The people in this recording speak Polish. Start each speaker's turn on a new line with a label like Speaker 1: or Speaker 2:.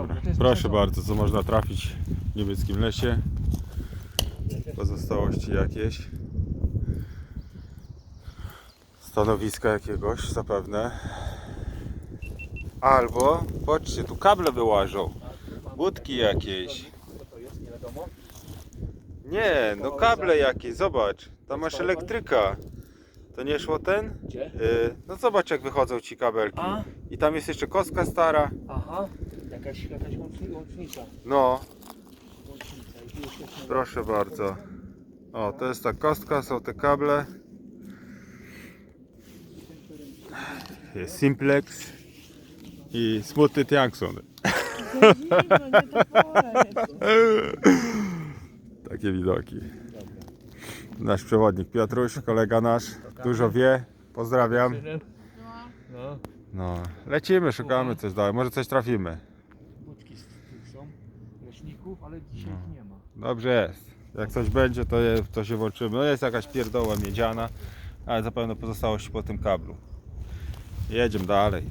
Speaker 1: Dobra, proszę bardzo, co można trafić w niemieckim lesie. Pozostałości jakieś. Stanowiska jakiegoś zapewne. Albo, patrzcie, tu kable wyłażą. Budki jakieś.
Speaker 2: Co to jest, nie wiadomo.
Speaker 1: Nie, no kable jakieś, zobacz. Tam masz elektryka. To nie szło ten?
Speaker 2: Gdzie?
Speaker 1: Yy, no zobacz jak wychodzą ci kabelki.
Speaker 2: A,
Speaker 1: I tam jest jeszcze kostka stara.
Speaker 2: aha, jakaś, jakaś łączni- łącznica.
Speaker 1: No,
Speaker 2: łącznica. I tu już jest-
Speaker 1: proszę bardzo. O, to jest ta kostka, są te kable. Jest Simplex i Smutny Tiangson. Takie widoki. Nasz przewodnik Piotruś, kolega nasz, dużo wie. Pozdrawiam.
Speaker 2: No,
Speaker 1: No, lecimy, szukamy coś dalej. Może coś trafimy.
Speaker 2: budki z tych są, ale dzisiaj
Speaker 1: No.
Speaker 2: ich nie ma.
Speaker 1: Dobrze jest. Jak coś będzie, to, je, to się włączymy. No jest jakaś pierdoła miedziana, ale zapewne pozostałości po tym kablu. Jedziemy dalej.